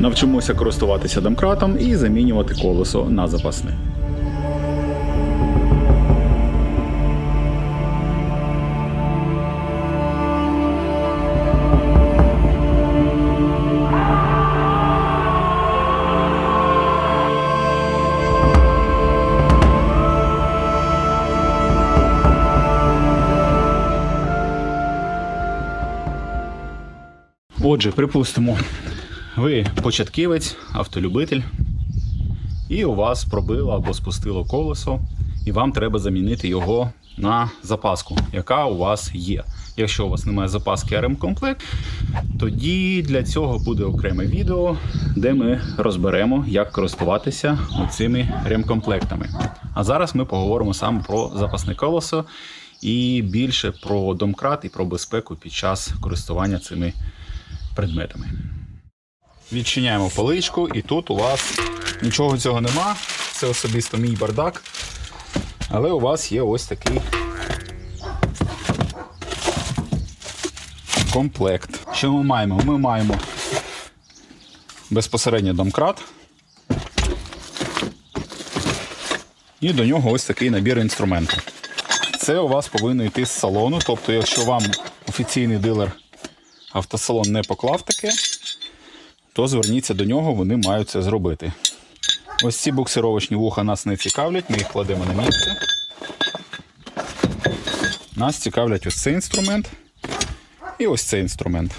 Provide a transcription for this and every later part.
Навчимося користуватися домкратом і замінювати колесо на запасне. Отже, припустимо, ви початківець, автолюбитель, і у вас пробило або спустило колесо, і вам треба замінити його на запаску, яка у вас є. Якщо у вас немає запаски РМ-комплект, тоді для цього буде окреме відео, де ми розберемо, як користуватися цими ремкомплектами. А зараз ми поговоримо саме про запасне колесо і більше про домкрат і про безпеку під час користування цими предметами. Відчиняємо поличку, і тут у вас нічого цього нема. Це особисто мій бардак. Але у вас є ось такий комплект. Що ми маємо? Ми маємо безпосередньо домкрат. І до нього ось такий набір інструментів. Це у вас повинно йти з салону. Тобто, якщо вам офіційний дилер автосалон не поклав таке, то зверніться до нього, вони мають це зробити. Ось ці буксировочні вуха нас не цікавлять, ми їх кладемо на місце. Нас цікавлять ось цей інструмент і ось цей інструмент.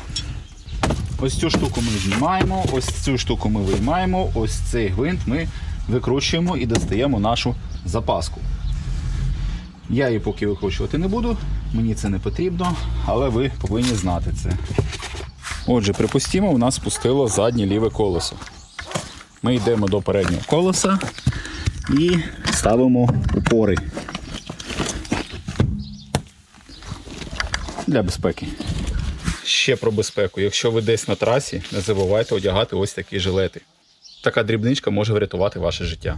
Ось цю штуку ми знімаємо, ось цю штуку ми виймаємо, ось цей гвинт ми викручуємо і достаємо нашу запаску. Я її поки викручувати не буду, мені це не потрібно, але ви повинні знати це. Отже, припустімо, у нас спустило заднє ліве колесо. Ми йдемо до переднього колеса і ставимо упори для безпеки. Ще про безпеку. Якщо ви десь на трасі, не забувайте одягати ось такі жилети. Така дрібничка може врятувати ваше життя.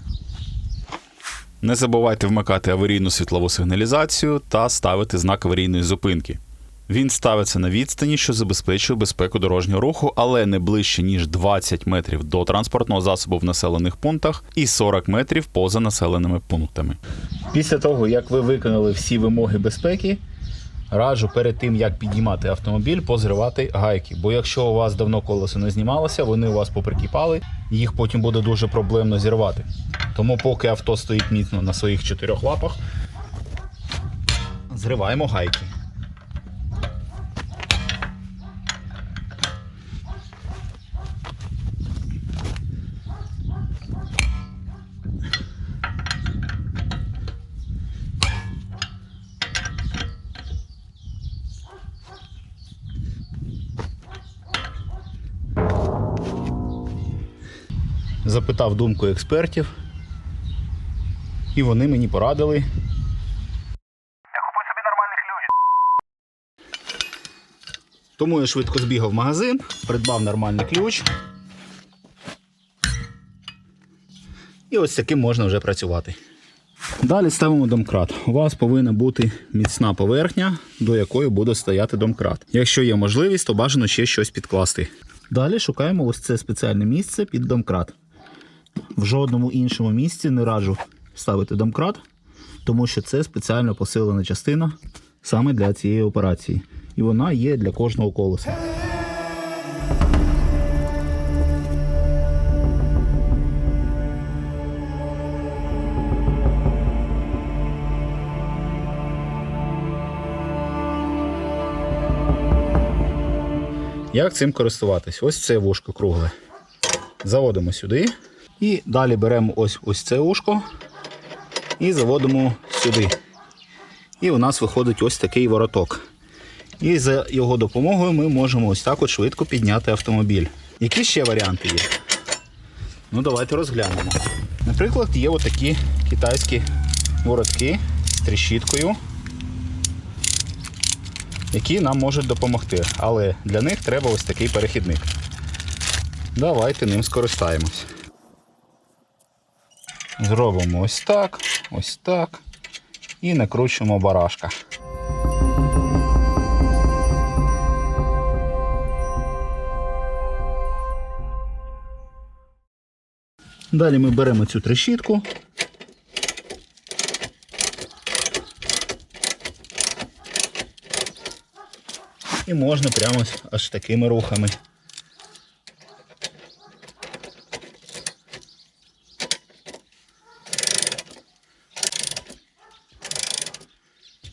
Не забувайте вмикати аварійну світлову сигналізацію та ставити знак аварійної зупинки. Він ставиться на відстані, що забезпечує безпеку дорожнього руху, але не ближче ніж 20 метрів до транспортного засобу в населених пунктах і 40 метрів поза населеними пунктами. Після того, як ви виконали всі вимоги безпеки, раджу перед тим, як піднімати автомобіль, позривати гайки. Бо якщо у вас давно колесо не знімалося, вони у вас поприкипали, їх потім буде дуже проблемно зірвати. Тому, поки авто стоїть міцно на своїх чотирьох лапах, зриваємо гайки. Запитав думку експертів, і вони мені порадили. Я купив собі нормальний ключ. Тому я швидко збігав в магазин, придбав нормальний ключ. І ось таким можна вже працювати. Далі ставимо домкрат. У вас повинна бути міцна поверхня, до якої буде стояти домкрат. Якщо є можливість, то бажано ще щось підкласти. Далі шукаємо ось це спеціальне місце під домкрат. В жодному іншому місці не раджу ставити домкрат, тому що це спеціально посилена частина саме для цієї операції. І вона є для кожного колеса. Як цим користуватись? Ось це вушко кругле. Заводимо сюди. І далі беремо ось ось це ушко і заводимо сюди. І у нас виходить ось такий вороток. І за його допомогою ми можемо ось так от швидко підняти автомобіль. Які ще варіанти є? Ну, давайте розглянемо. Наприклад, є отакі китайські воротки з тріщіткою, які нам можуть допомогти. Але для них треба ось такий перехідник. Давайте ним скористаємось. Зробимо ось так, ось так. І накручуємо барашка. Далі ми беремо цю трещітку. І можна прямо аж такими рухами.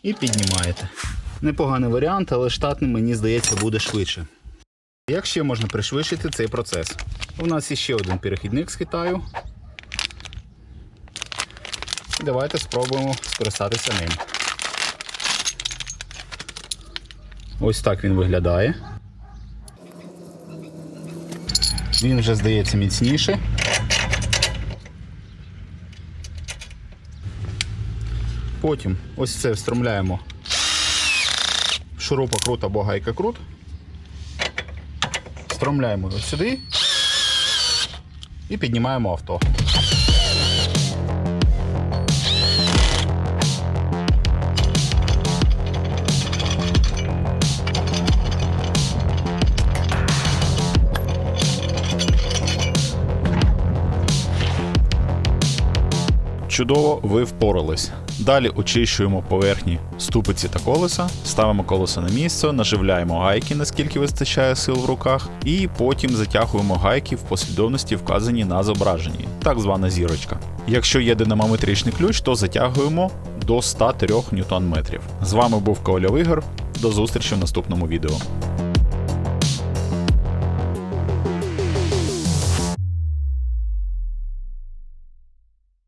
І піднімаєте. Непоганий варіант, але штатним, мені здається, буде швидше. Як ще можна пришвидшити цей процес? У нас є ще один перехідник з Китаю. Давайте спробуємо скористатися ним. Ось так він виглядає. Він вже здається міцніше. Потім ось це встромляємо шурупокрут або гайка-крут. Встромляємо його сюди і піднімаємо авто. Чудово, ви впорались. Далі очищуємо поверхні ступиці та колеса, ставимо колесо на місце, наживляємо гайки, наскільки вистачає сил в руках, і потім затягуємо гайки в послідовності, вказані на зображенні, так звана зірочка. Якщо є динамометричний ключ, то затягуємо до 103 Нм. З вами був Ковальов Ігор. До зустрічі в наступному відео.